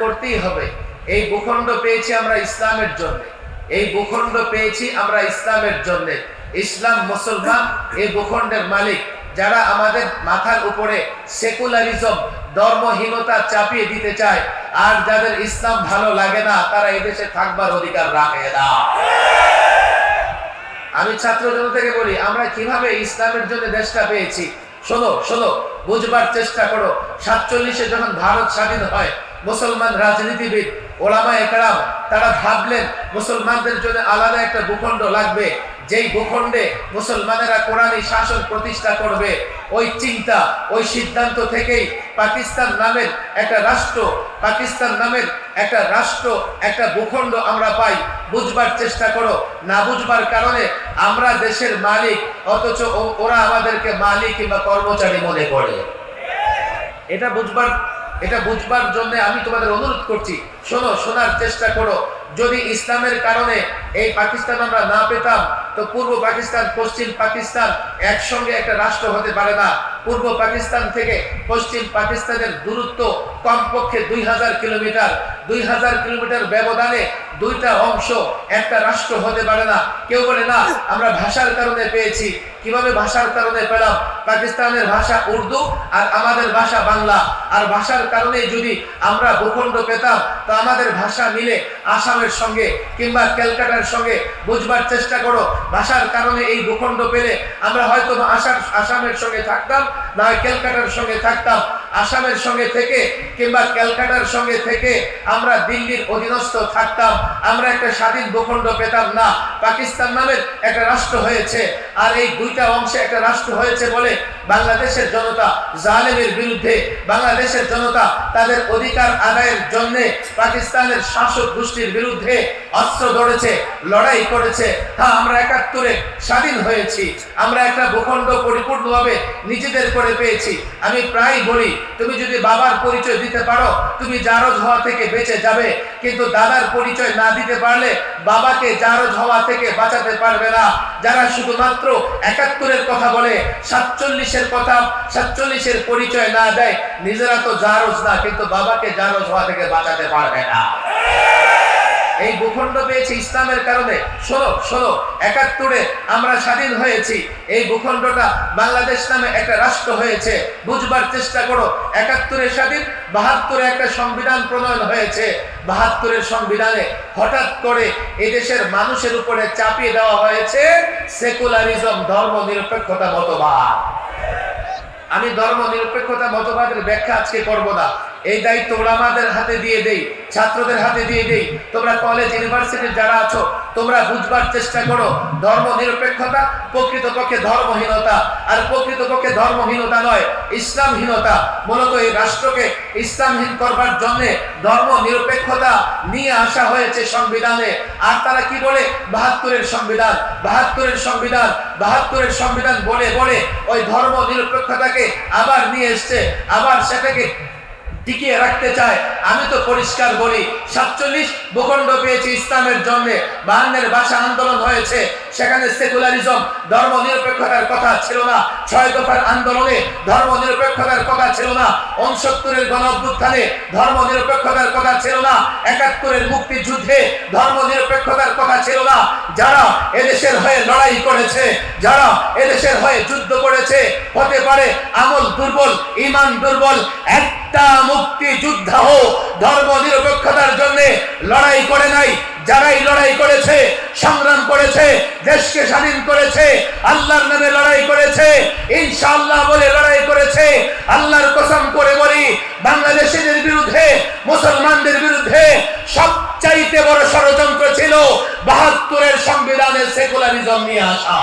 করতেই হবে। এই ভূখণ্ড পেয়েছি আমরা ইসলামের জন্য। এই ভূখণ্ড পেয়েছি আমরা ইসলামের জন্য। ইসলাম মুসলমান, এই ভূখণ্ডের মালিক। যারা আমাদের মাথার উপরে সেকুলারিজম, ধর্মহীনতা চাপিয়ে দিতে চায়, আর যাদের ইসলাম ভালো লাগে না, তারা এদেশে থাকবার অধিকার রাখে না। আমি ছাত্র জনতাকে বলি, আমরা কীভাবে ইসলামের জন্য দেশটা পেয়েছি? শোনো শোনো, বুঝবার চেষ্টা করো। সাতচল্লিশে যখন ভারত স্বাধীন হয় মুসলমান রাজনীতিবিদ, ওলামা একরাম, তারা ভাবলেন মুসলমানদের জন্য আলাদা একটা ভূখণ্ড লাগবে। যেই ভূখণ্ডে মুসলমানেরা কোরআনী শাসন প্রতিষ্ঠা করবে, ওই চিন্তা, ওই সিদ্ধান্ত থেকেই পাকিস্তান নামের একটা রাষ্ট্র, পাকিস্তান নামের একটা রাষ্ট্র, একটা ভূখণ্ড আমরা পাই। বুঝবার চেষ্টা করো, না বুঝবার কারণে আমরা দেশের মালিক, অথচ ওরা আমাদেরকে মালিক কিংবা কর্মচারী মনে করে। এটা বুঝবার এটা বুঝবার জন্য আমি তোমাদের অনুরোধ করছি। শোনো, শোনার চেষ্টা করো। যদি ইসলামের কারণে এই পাকিস্তান আমরা না পেতাম, তো পূর্ব পাকিস্তান, পশ্চিম পাকিস্তান একসঙ্গে একটা রাষ্ট্র হতে পারে না। পূর্ব পাকিস্তান থেকে পশ্চিম পাকিস্তানের দূরত্ব কমপক্ষে দুই হাজার কিলোমিটার। দুই হাজার কিলোমিটার ব্যবধানে দুইটা অংশ একটা রাষ্ট্র হতে পারে না। কেউ বলে, না, আমরা ভাষার কারণে পেয়েছি। কীভাবে ভাষার কারণে পেলাম? পাকিস্তানের ভাষা উর্দু আর আমাদের ভাষা বাংলা। আর ভাষার কারণে যদি আমরা ভূখণ্ড পেতাম, তো আমাদের ভাষা মিলে আসামের সঙ্গে কিংবা ক্যালকাটার সঙ্গে বুঝবার চেষ্টা করো। ভাষার কারণে এই ভূখণ্ড পেলে আমরা হয়তো আসাম, আসামের সঙ্গে থাকতাম, না হয় ক্যালকাটার সঙ্গে থাকতাম। আসামের সঙ্গে থেকে কিংবা ক্যালকাটার সঙ্গে থেকে আমরা দিল্লির অধীনস্থ থাকতাম। আমরা একটা স্বাধীন ভূখণ্ড পেতাম না। পাকিস্তান নামের একটা রাষ্ট্র হয়েছে। আর এই দুইটা অংশে একটা রাষ্ট্র হয়েছে বলে বাংলাদেশের জনতা জালেমের বিরুদ্ধে, বাংলাদেশের জনতা তাদের অধিকার আদায়ের জন্য পাকিস্তানের শাসক গোষ্ঠীর বিরুদ্ধে অস্ত্র ধরেছে, লড়াই করেছে। হ্যাঁ আমরা একাত্তরে স্বাধীন হয়েছি। আমরা একটা ভূখণ্ড পরিপূর্ণভাবে নিজেদের করে পেয়েছি। আমি প্রায় বলি, তুমি যদি বাবার পরিচয় দিতে পারো, তুমি জারজ হওয়া থেকে বেঁচে যাবে। কিন্তু দাদার পরিচয় না দিতে পারলে বাবাকে জারজ হওয়া থেকে বাঁচাতে পারবে না। যারা শুধুমাত্র একাত্তরের কথা বলে, সাতচল্লিশের কথা, সাতচল্লিশের পরিচয় না দেয়, নিজেরা তো জারজ না, কিন্তু বাবাকে জারজ হওয়া থেকে বাঁচাতে পারবে না। এই ভূখণ্ড পেয়েছি ইসলামের কারণে। শোনো শোনো, একাত্তরে আমরা স্বাধীন হয়েছি। এই ভূখণ্ডটা বাংলাদেশ নামে একটা রাষ্ট্র হয়েছে। বুঝবার চেষ্টা করো, একাত্তরে স্বাধীন, বাহাত্তরে একটা সংবিধান প্রণয়ন হয়েছে। বাহাত্তরের সংবিধানে হঠাৎ করে এদেশের মানুষের উপরে চাপিয়ে দেওয়া হয়েছে সেকুলারিজম ধর্ম নিরপেক্ষতা মতবাদ। আমি ধর্ম নিরপেক্ষতা মতবাদের ব্যাখ্যা আজকে করব না। এই দায়িত্ব ওলামাদের হাতে দিয়ে দেই, ছাত্রদের হাতে দিয়ে দেই। তোমরা কলেজ ইউনিভার্সিটির যারা আছো, তোমরা বুঝবার চেষ্টা করো ধর্ম নিরপেক্ষতা প্রকৃতপক্ষে ধর্মহীনতা। আর প্রকৃতপক্ষে ধর্মহীনতা নয়, ইসলামহীনতা। মূলত এই রাষ্ট্রকে ইসলামহীন করবার জন্যে ধর্ম নিরপেক্ষতা নিয়ে আসা হয়েছে সংবিধানে। আর তারা কি বলে? বাহাত্তরের সংবিধান। বাহাত্তরের সংবিধান বাহাত্তরের সংবিধান বলে বলে ওই ধর্ম নিরপেক্ষতাকে আবার নিয়ে এসছে, আবার সেটাকে টিকিয়ে রাখতে চায়। আমি তো পরিষ্কার বলি, সাতচল্লিশ ভূখণ্ড পেয়েছি ইসলামের জন্য। বাহান্নের ভাষা আন্দোলন হয়েছে। সেখানে সেকুলারিজম ধর্ম নিরপেক্ষতার কথা ছিল না। ছয় দফার আন্দোলনে ধর্ম নিরপেক্ষতার কথা ছিল না। উনসত্তরের গণ অভ্যুত্থানে ধর্ম নিরপেক্ষতার কথা ছিল না। একাত্তরের মুক্তিযুদ্ধে ধর্ম নিরপেক্ষতার কথা ছিল না। যারা এদেশের হয়ে লড়াই করেছে, যারা এদেশের হয়ে যুদ্ধ করেছে, হতে পারে আমল দুর্বল ইমান দুর্বল, একটা মুক্তি যোদ্ধাও ধর্ম নিরপেক্ষতার জন্য লড়াই করে নাই যারাই লড়াই করেছে, সংগ্রাম করেছে, দেশকে স্বাধীন করেছে, আল্লাহর নামে লড়াই করেছে, ইনশাআল্লাহ বলে লড়াই করেছে, আল্লাহর কসম করে বলি, বাংলাদেশিদের বিরুদ্ধে, মুসলমানদের বিরুদ্ধে সবচাইতে বড় ষড়যন্ত্র ছিল বাহাত্তরের সংবিধানের সেকুলারিজম নিয়ে আসা।